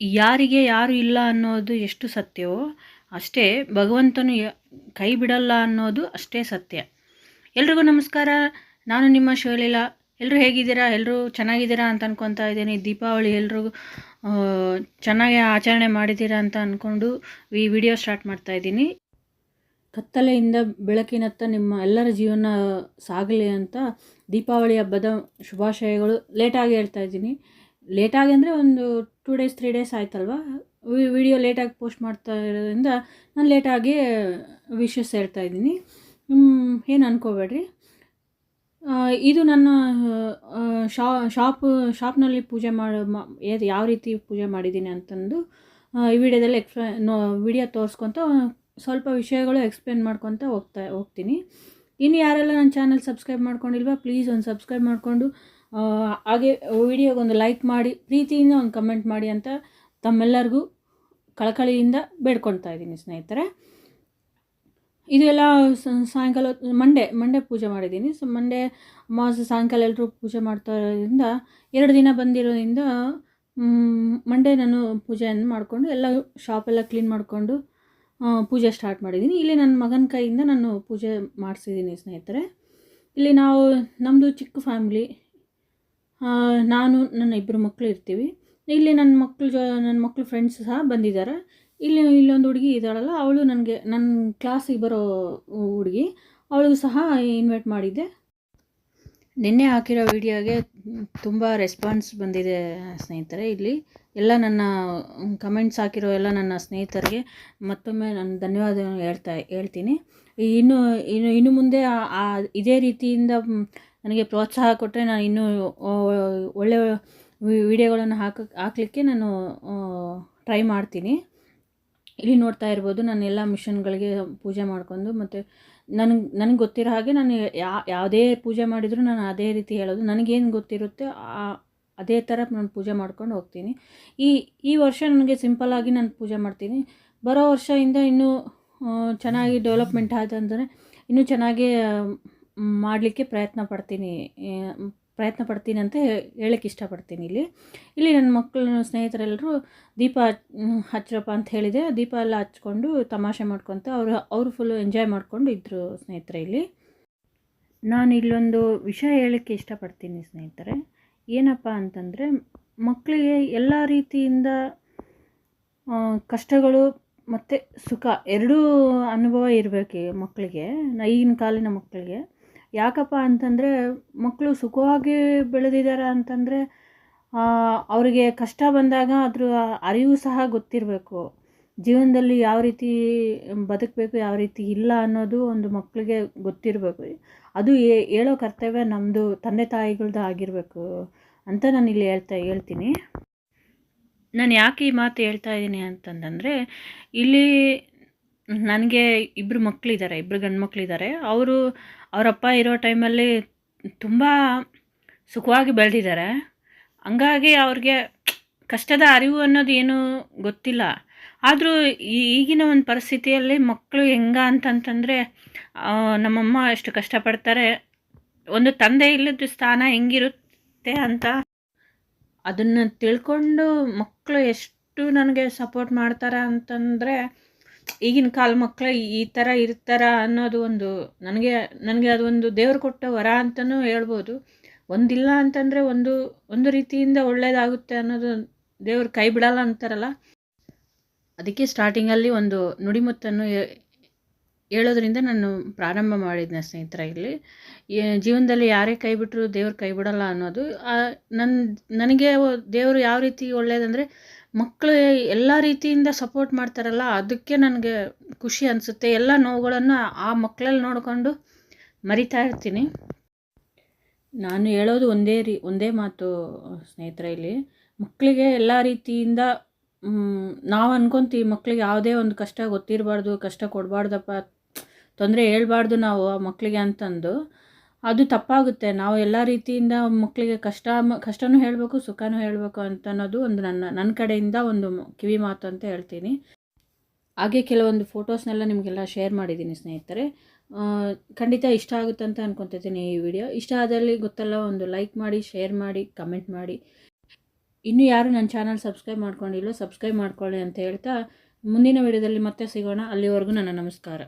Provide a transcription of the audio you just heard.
ಯಾರಿಗೆ ಯಾರು ಇಲ್ಲ ಅನ್ನೋದು ಎಷ್ಟು ಸತ್ಯವೋ ಅಷ್ಟೇ ಭಗವಂತನು ಕೈ ಬಿಡಲ್ಲ ಅನ್ನೋದು ಅಷ್ಟೇ ಸತ್ಯ. ಎಲ್ರಿಗೂ ನಮಸ್ಕಾರ. ನಾನು ನಿಮ್ಮ ಶಿವಲೀಲಾ ಎಲ್ಲರೂ ಹೇಗಿದ್ದೀರಾ? ಎಲ್ಲರೂ ಚೆನ್ನಾಗಿದ್ದೀರಾ ಅಂತ ಅನ್ಕೊತಾ ಇದ್ದೀನಿ. ದೀಪಾವಳಿ ಎಲ್ರಿಗೂ ಚೆನ್ನಾಗಿ ಆಚರಣೆ ಮಾಡಿದ್ದೀರಾ ಅಂತ ಅಂದ್ಕೊಂಡು ಈ ವಿಡಿಯೋ ಸ್ಟಾರ್ಟ್ ಮಾಡ್ತಾ ಇದ್ದೀನಿ. ಕತ್ತಲೆಯಿಂದ ಬೆಳಕಿನತ್ತ ನಿಮ್ಮ ಎಲ್ಲರ ಜೀವನ ಸಾಗಲಿ ಅಂತ ದೀಪಾವಳಿ ಹಬ್ಬದ ಶುಭಾಶಯಗಳು ಲೇಟಾಗಿ ಹೇಳ್ತಾ ಇದ್ದೀನಿ. ಲೇಟಾಗಿ ಅಂದರೆ ಒಂದು ಟೂ ಡೇಸ್ ತ್ರೀ ಡೇಸ್ ಆಯ್ತಲ್ವಾ? ವಿಡಿಯೋ ಲೇಟಾಗಿ ಪೋಸ್ಟ್ ಮಾಡ್ತಾ ಇರೋದ್ರಿಂದ ನಾನು ಲೇಟಾಗಿ ವಿಶಸ್ ಹೇಳ್ತಾ ಇದ್ದೀನಿ. ಏನು ಅನ್ಕೋಬೇಡ್ರಿ? ಇದು ನನ್ನ ಶಾ ಶಾಪ್ ಶಾಪ್ನಲ್ಲಿ ಪೂಜೆ ಮಾಡೋ ಯಾವ ರೀತಿ ಪೂಜೆ ಮಾಡಿದ್ದೀನಿ ಅಂತಂದು ಈ ವಿಡಿಯೋದಲ್ಲಿ ಎಕ್ಸ್ಪ್ಲೇ ನೋ ವಿಡಿಯೋ ತೋರಿಸ್ಕೊತ ಸ್ವಲ್ಪ ವಿಷಯಗಳು ಎಕ್ಸ್ಪ್ಲೇನ್ ಮಾಡ್ಕೊತ ಹೋಗ್ತಾ, ಹೋಗ್ತೀನಿ. ಇನ್ನು ಯಾರೆಲ್ಲ ನನ್ನ ಚಾನಲ್ ಸಬ್ಸ್ಕ್ರೈಬ್ ಮಾಡ್ಕೊಂಡಿಲ್ವಾ ಪ್ಲೀಸ್ ಒಂದು ಸಬ್ಸ್ಕ್ರೈಬ್ ಮಾಡಿಕೊಂಡು ಹಾಗೆ ವಿಡಿಯೋಗೆ ಒಂದು ಲೈಕ್ ಮಾಡಿ, ಪ್ರೀತಿಯಿಂದ ಒಂದು ಕಮೆಂಟ್ ಮಾಡಿ ಅಂತ ತಮ್ಮೆಲ್ಲರಿಗೂ ಕಳಕಳಿಯಿಂದ ಬೇಡ್ಕೊಳ್ತಾ ಇದ್ದೀನಿ ಸ್ನೇಹಿತರೆ. ಇದೆಲ್ಲ ಸಾಯಂಕಾಲ ಮಂಡೆ ಮಂಡೆ ಪೂಜೆ ಮಾಡಿದ್ದೀನಿ. ಸೊ ಮಂಡೆ ಅಮಾವಾಸ್ಯೆ, ಸಾಯಂಕಾಲ ಎಲ್ಲರೂ ಪೂಜೆ ಮಾಡ್ತಾ ಇರೋದ್ರಿಂದ ಎರಡು ದಿನ ಬಂದಿರೋದ್ರಿಂದ ಮಂಡೇ ನಾನು ಪೂಜೆಯನ್ನು ಮಾಡಿಕೊಂಡು ಎಲ್ಲ ಶಾಪೆಲ್ಲ ಕ್ಲೀನ್ ಮಾಡಿಕೊಂಡು ಪೂಜೆ ಸ್ಟಾರ್ಟ್ ಮಾಡಿದ್ದೀನಿ. ಇಲ್ಲಿ ನನ್ನ ಮಗನ ಕೈಯಿಂದ ನಾನು ಪೂಜೆ ಮಾಡಿಸಿದ್ದೀನಿ ಸ್ನೇಹಿತರೆ. ಇಲ್ಲಿ ನಾವು ನಮ್ಮದು ಚಿಕ್ಕ ಫ್ಯಾಮ್ಲಿ ನಾನು, ನನ್ನ ಇಬ್ಬರು ಮಕ್ಕಳು ಇರ್ತೀವಿ. ಇಲ್ಲಿ ನನ್ನ ಮಕ್ಕಳು ಜೊ ನನ್ನ ಮಕ್ಕಳು ಫ್ರೆಂಡ್ಸ್ ಸಹ ಬಂದಿದ್ದಾರೆ. ಇಲ್ಲಿ, ಇಲ್ಲೊಂದು ಹುಡುಗಿ ಇದ್ದಾಳಲ್ಲ, ಅವಳು ನನಗೆ ನನ್ನ ಕ್ಲಾಸಿಗೆ ಬರೋ ಹುಡುಗಿ. ಅವಳಿಗೂ ಸಹ ಇನ್ವೈಟ್ ಮಾಡಿದ್ದೆ. ನಿನ್ನೆ ಹಾಕಿರೋ ವಿಡಿಯೋಗೆ ತುಂಬ ರೆಸ್ಪಾನ್ಸ್ ಬಂದಿದೆ ಸ್ನೇಹಿತರೆ ಇಲ್ಲಿ. ಎಲ್ಲ ನನ್ನ ಕಮೆಂಟ್ಸ್ ಹಾಕಿರೋ ಎಲ್ಲ ನನ್ನ ಸ್ನೇಹಿತರಿಗೆ ಮತ್ತೊಮ್ಮೆ ನಾನು ಧನ್ಯವಾದ ಹೇಳ್ತಾ, ಹೇಳ್ತೀನಿ. ಇನ್ನು ಇನ್ನು ಇನ್ನು ಮುಂದೆ ಇದೇ ರೀತಿಯಿಂದ ನನಗೆ ಪ್ರೋತ್ಸಾಹ ಕೊಟ್ಟರೆ ನಾನು ಇನ್ನೂ ಒಳ್ಳೆಯ ಒಳ್ಳೆ ವಿಡಿಯೋಗಳನ್ನು ಹಾಕ, ಹಾಕಲಿಕ್ಕೆ ನಾನು ಟ್ರೈ ಮಾಡ್ತೀನಿ. ಇಲ್ಲಿ ನೋಡ್ತಾ ಇರ್ಬೋದು, ನಾನು ಎಲ್ಲ ಮಿಷನ್ಗಳಿಗೆ ಪೂಜೆ ಮಾಡ್ಕೊಂಡು ಮತ್ತು ನನಗೆ ನನಗೆ ಗೊತ್ತಿರೋ ಹಾಗೆ ನಾನು ಯಾವುದೇ ಪೂಜೆ ಮಾಡಿದರೂ ನಾನು ಅದೇ ರೀತಿ ಹೇಳೋದು. ನನಗೇನು ಗೊತ್ತಿರುತ್ತೆ ಅದೇ ಥರ ನಾನು ಪೂಜೆ ಮಾಡ್ಕೊಂಡು ಹೋಗ್ತೀನಿ. ಈ ಈ ವರ್ಷ ನನಗೆ ಸಿಂಪಲ್ಲಾಗಿ ನಾನು ಪೂಜೆ ಮಾಡ್ತೀನಿ. ಬರೋ ವರ್ಷದಿಂದ ಇನ್ನೂ ಚೆನ್ನಾಗಿ ಡೆವಲಪ್ಮೆಂಟ್ ಆಯ್ತಂದರೆ, ಇನ್ನೂ ಚೆನ್ನಾಗಿ ಮಾಡಲಿಕ್ಕೆ ಪ್ರಯತ್ನ ಪಡ್ತೀನಿ ಪ್ರಯತ್ನ ಪಡ್ತೀನಿ ಅಂತ ಹೇಳಕ್ಕೆ ಇಷ್ಟಪಡ್ತೀನಿ ಇಲ್ಲಿ. ಇಲ್ಲಿ ನನ್ನ ಮಕ್ಕಳು ಸ್ನೇಹಿತರೆಲ್ಲರೂ ದೀಪ ಹಚ್ಚಿರಪ್ಪ ಅಂತ ಹೇಳಿದೆ. ದೀಪ ಎಲ್ಲ ಹಚ್ಕೊಂಡು ತಮಾಷೆ ಮಾಡ್ಕೊತ ಅವರು ಅವರು ಫುಲ್ಲು ಎಂಜಾಯ್ ಮಾಡಿಕೊಂಡು ಇದ್ದರು ಸ್ನೇಹಿತರೆ ಇಲ್ಲಿ. ನಾನು ಇಲ್ಲೊಂದು ವಿಷಯ ಹೇಳಕ್ಕೆ ಇಷ್ಟಪಡ್ತೀನಿ ಸ್ನೇಹಿತರೆ. ಏನಪ್ಪ ಅಂತಂದರೆ, ಮಕ್ಕಳಿಗೆ ಎಲ್ಲ ರೀತಿಯಿಂದ ಕಷ್ಟಗಳು ಮತ್ತು ಸುಖ ಎರಡೂ ಅನುಭವ ಇರಬೇಕು ಮಕ್ಕಳಿಗೆ, ಈಗಿನ ಕಾಲಿನ ಮಕ್ಕಳಿಗೆ. ಯಾಕಪ್ಪ ಅಂತಂದರೆ ಮಕ್ಕಳು ಸುಖವಾಗಿ ಬೆಳೆದಿದ್ದಾರೆ ಅಂತಂದರೆ ಅವರಿಗೆ ಕಷ್ಟ ಬಂದಾಗ ಅದ್ರ ಅರಿವು ಸಹ ಗೊತ್ತಿರಬೇಕು. ಜೀವನದಲ್ಲಿ ಯಾವ ರೀತಿ ಬದುಕಬೇಕು, ಯಾವ ರೀತಿ ಇಲ್ಲ ಅನ್ನೋದು ಒಂದು ಮಕ್ಕಳಿಗೆ ಗೊತ್ತಿರಬೇಕು. ಅದು ಹೇಳೋ ಕರ್ತವ್ಯ ನಮ್ಮದು ತಂದೆ ತಾಯಿಗಳದ್ದು ಆಗಿರಬೇಕು ಅಂತ ನಾನು ಇಲ್ಲಿ ಹೇಳ್ತಾ, ಹೇಳ್ತೀನಿ. ನಾನು ಯಾಕೆ ಈ ಮಾತು ಹೇಳ್ತಾ ಇದ್ದೀನಿ ಅಂತಂದರೆ, ಇಲ್ಲಿ ನನಗೆ ಇಬ್ಬರು ಮಕ್ಕಳಿದ್ದಾರೆ ಇಬ್ಬರು ಗಂಡು ಮಕ್ಕಳಿದ್ದಾರೆ ಅವರು ಅವರಪ್ಪ ಇರೋ ಟೈಮಲ್ಲಿ ತುಂಬ ಸುಖವಾಗಿ ಬೆಳೆದಿದ್ದಾರೆ ಹಂಗಾಗಿ ಅವ್ರಿಗೆ ಕಷ್ಟದ ಅರಿವು ಅನ್ನೋದು ಏನೂ ಗೊತ್ತಿಲ್ಲ. ಆದರೂ ಈಗಿನ ಒಂದು ಪರಿಸ್ಥಿತಿಯಲ್ಲಿ ಮಕ್ಕಳು ಹೆಂಗ ಅಂತಂತಂದರೆ ನಮ್ಮಮ್ಮ ಎಷ್ಟು ಕಷ್ಟಪಡ್ತಾರೆ, ಒಂದು ತಂದೆ ಇಲ್ಲದ ಸ್ಥಾನ ಹೆಂಗಿರುತ್ತೆ ಅಂತ ಅದನ್ನು ತಿಳ್ಕೊಂಡು ಮಕ್ಕಳು ಎಷ್ಟು ನನಗೆ ಸಪೋರ್ಟ್ ಮಾಡ್ತಾರೆ ಅಂತಂದರೆ ಈಗಿನ ಕಾಲ ಮಕ್ಕಳು ಈ ಥರ ಇರ್ತಾರ ಅನ್ನೋದು ಒಂದು ನನಗೆ ನನಗೆ ಅದೊಂದು ದೇವ್ರು ಕೊಟ್ಟ ವರ ಅಂತಲೂ ಹೇಳ್ಬೋದು. ಒಂದಿಲ್ಲ ಅಂತಂದರೆ ಒಂದು ಒಂದು ರೀತಿಯಿಂದ ಒಳ್ಳೆಯದಾಗುತ್ತೆ ಅನ್ನೋದು ದೇವ್ರು ಕೈ ಬಿಡಲ್ಲ ಅಂತಾರಲ್ಲ? ಅದಕ್ಕೆ ಸ್ಟಾರ್ಟಿಂಗಲ್ಲಿ ಒಂದು ನುಡಿಮುತ್ತನ್ನು ಹೇಳೋದ್ರಿಂದ ನಾನು ಪ್ರಾರಂಭ ಮಾಡಿದ್ದೆ ಸ್ನೇಹಿತರ ಇಲ್ಲಿ. ಜೀವನದಲ್ಲಿ ಯಾರೇ ಕೈ ಬಿಟ್ಟರು ದೇವ್ರು ಕೈ ಬಿಡಲ್ಲ ಅನ್ನೋದು. ನನ್ನ ನನಗೆ ದೇವರು ಯಾವ ರೀತಿ ಒಳ್ಳೆಯದಂದರೆ ಮಕ್ಕಳು ಎಲ್ಲ ರೀತಿಯಿಂದ ಸಪೋರ್ಟ್ ಮಾಡ್ತಾರಲ್ಲ, ಅದಕ್ಕೆ ನನಗೆ ಖುಷಿ ಅನಿಸುತ್ತೆ. ಎಲ್ಲ ನೋವುಗಳನ್ನು ಆ ಮಕ್ಕಳಲ್ಲಿ ನೋಡಿಕೊಂಡು ಮರಿತಾ ಇರ್ತೀನಿ. ನಾನು ಹೇಳೋದು ಒಂದೇ ರೀ, ಒಂದೇ ಮಾತು ಸ್ನೇಹಿತರೆ ಇಲ್ಲಿ. ಮಕ್ಕಳಿಗೆ ಎಲ್ಲ ರೀತಿಯಿಂದ ನಾವು ಅನ್ಕೊಂತೀವಿ ಮಕ್ಕಳಿಗೆ ಯಾವುದೇ ಒಂದು ಕಷ್ಟ ಗೊತ್ತಿರಬಾರ್ದು, ಕಷ್ಟ ಕೊಡಬಾರ್ದಪ್ಪ, ತೊಂದರೆ ಹೇಳ್ಬಾರ್ದು ನಾವು ಆ ಮಕ್ಕಳಿಗೆ ಅಂತಂದು. ಅದು ತಪ್ಪಾಗುತ್ತೆ. ನಾವು ಎಲ್ಲ ರೀತಿಯಿಂದ ಮಕ್ಕಳಿಗೆ ಕಷ್ಟ ಕಷ್ಟನೂ ಹೇಳಬೇಕು, ಸುಖನೂ ಹೇಳಬೇಕು ಅಂತ ಅನ್ನೋದು ಒಂದು ನನ್ನ ನನ್ನ ಕಡೆಯಿಂದ ಒಂದು ಕಿವಿ ಮಾತು ಅಂತ ಹೇಳ್ತೀನಿ. ಹಾಗೆ ಕೆಲವೊಂದು ಫೋಟೋಸ್ನೆಲ್ಲ ನಿಮಗೆಲ್ಲ ಶೇರ್ ಮಾಡಿದ್ದೀನಿ ಸ್ನೇಹಿತರೆ. ಖಂಡಿತ ಇಷ್ಟ ಆಗುತ್ತೆ ಅಂತ ಅನ್ಕೊತಿದ್ದೀನಿ ಈ ವಿಡಿಯೋ. ಇಷ್ಟ ಆದಲ್ಲಿ ಗೊತ್ತಲ್ಲ, ಒಂದು ಲೈಕ್ ಮಾಡಿ, ಶೇರ್ ಮಾಡಿ, ಕಮೆಂಟ್ ಮಾಡಿ. ಇನ್ನೂ ಯಾರು ನನ್ನ ಚಾನಲ್ ಸಬ್ಸ್ಕ್ರೈಬ್ ಮಾಡ್ಕೊಂಡಿಲ್ಲೋ ಸಬ್ಸ್ಕ್ರೈಬ್ ಮಾಡ್ಕೊಳ್ಳಿ ಅಂತ ಹೇಳ್ತಾ ಮುಂದಿನ ವಿಡಿಯೋದಲ್ಲಿ ಮತ್ತೆ ಸಿಗೋಣ. ಅಲ್ಲಿವರೆಗೂ ನನ್ನ ನಮಸ್ಕಾರ.